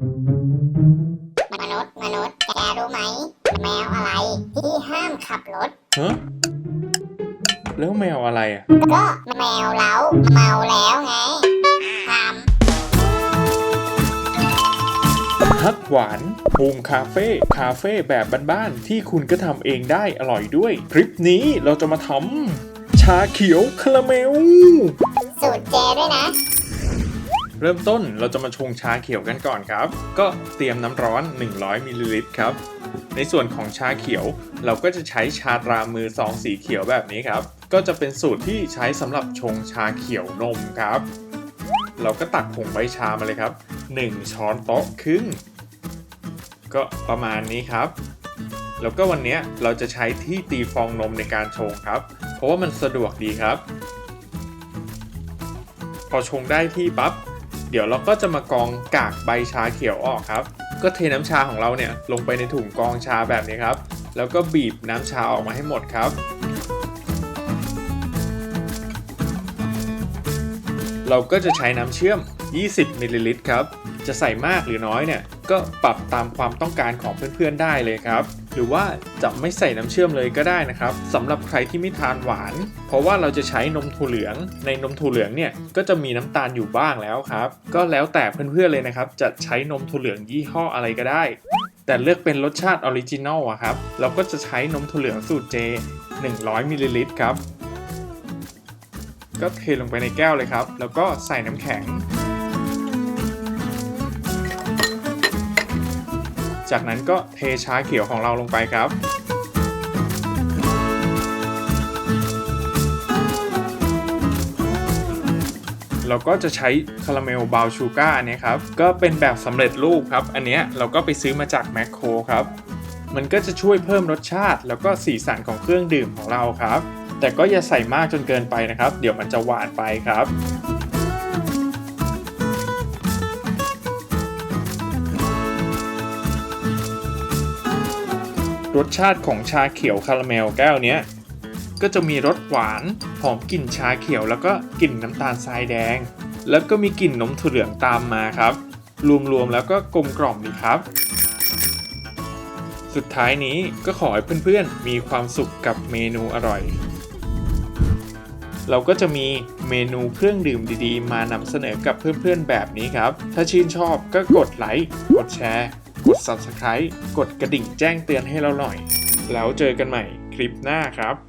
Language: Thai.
มนุษย์มนุษย์แกรู้ไหม แมวอะไรที่ห้ามขับรถ ฮะแล้วแมวอะไรอะ ก็แมวเล้าเมาแล้วไงทฮักหวานภูมิคาเฟ่คาเฟ่แบบบ้านๆที่คุณก็ทำเองได้อร่อยด้วย คลิปนี้เราจะมาทำชาเขียวคาราเมลำสูตรเจด้วยนะ เริ่มต้นเราจะมาชงชาเขียวกันก่อนครับ ก็เตรียมน้ำร้อน 100มิลลิลิตรครับ ในส่วนของชาเขียวเราก็จะใช้ชาตรามือซองสีเขียวแบบนี้ครับ ก็จะเป็นสูตรที่ใช้สำหรับชงชาเขียวนมครับ เราก็ตักผงใบชามาเลยครับ 1 ช้อนโต๊ะครึ่ง ก็ประมาณนี้ครับ แล้วก็วันนี้เราจะใช้ที่ตีฟองนมในการชงครับ เพราะว่ามันสะดวกดีครับ พอชงได้ที่ปั๊บ เดี๋ยวเราก็จะมากรองกากใบชาเขียวออกครับ ก็เทน้ำชาของเราเนี่ยลงไปในถุงกรองชาแบบนี้ครับ แล้วก็บีบน้ำชาออกมาให้หมดครับ เราก็จะใช้น้ำเชื่อม 20 มิลลิลิตรครับ จะใส่มากหรือน้อยเนี่ย ก็ปรับตามความต้องการของเพื่อนๆได้เลยครับ หรือว่าจะไม่ใส่น้ำเชื่อมเลยก็ได้นะครับสำหรับใครที่ไม่ทานหวาน เพราะว่าเราจะใช้นมถั่วเหลือง ในนมถั่วเหลืองเนี่ยก็จะมีน้ำตาลอยู่บ้างแล้วครับ ก็แล้วแต่เพื่อนๆเลยนะครับ จะใช้นมถั่วเหลืองยี่ห้ออะไรก็ได้ แต่เลือกเป็นรสชาติออริจินอลอะครับ เราก็จะใช้นมถั่วเหลืองสูตรเจ 100มิลลิลิตรครับ ก็เทลงไปในแก้วเลยครับ แล้วก็ใส่น้ำแข็ง จากนั้นก็เทชาเขียวของเราลงไปครับ เราก็จะใช้คาราเมลบราวน์ชูการ์อันเนี้ยครับ ก็เป็นแบบสำเร็จรูปครับ อันเนี้ยเราก็ไปซื้อมาจากแมคโครครับ มันก็จะช่วยเพิ่มรสชาติ แล้วก็สีสันของเครื่องดื่มของเราครับ แต่ก็อย่าใส่มากจนเกินไปนะครับ เดี๋ยวมันจะหวานไปครับ รสชาติของชาเขียวคาราเมลแก้วนี้ก็จะมีรสหวานหอมกลิ่นชาเขียว แล้วก็กลิ่นน้ำตาลทรายแดง แล้วก็มีกลิ่นนมถั่วเหลืองตามมาครับ รวมๆแล้วก็กลมกล่อมดีครับ สุดท้ายนี้ก็ขอให้เพื่อนๆมีความสุขกับเมนูอร่อย เราก็จะมีเมนูเครื่องดื่มดีๆ มานำเสนอกับเพื่อนๆแบบนี้ครับ ถ้าชื่นชอบก็กดไลค์กดแชร์ กด Subscribe กดกระดิ่งแจ้งเตือนให้เราหน่อย แล้วเจอกันใหม่คลิปหน้าครับ